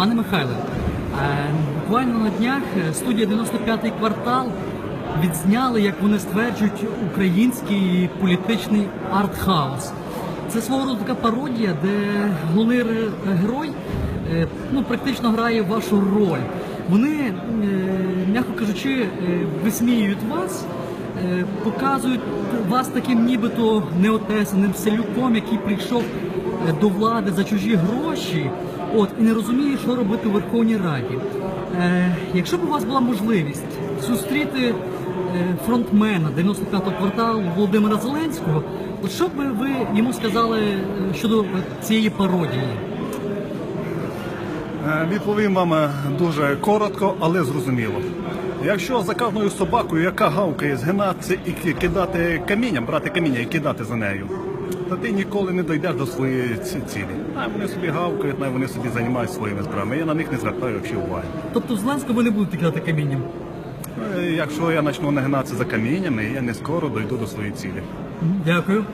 Пане Михайле, е, буквально на днях е, студія 95-й квартал відзняли, як вони стверджують, український політичний артхаус. Це свого роду така пародія, де головний герой е, ну, практично грає вашу роль. Вони, м'яко кажучи, висміюють вас, показують вас таким нібито неотесаним селюком, який прийшов е, до влади за чужі гроші, от і не розуміє, що робити у Верховній Раді. Е, якщо б у вас була можливість зустріти е, фронтмена 95-го кварталу Володимира Зеленського, от що б ви йому сказали е, щодо е, цієї пародії? Е, Відповім вам е, дуже коротко, але зрозуміло. Якщо за кожною собакою, яка гавкає, згинатися і кидати камінням, брати каміння і кидати за нею, то ти ніколи не дійдеш до своєї цілі. Най вони собі гавкають, най вони собі займаються своїми справами. Я на них не звертаю взагалі уваги. Тобто Зеленського ви не будете кидати камінням? Е, Якщо я почну нагинатися за каміннями, я не скоро дійду до своєї цілі. Дякую.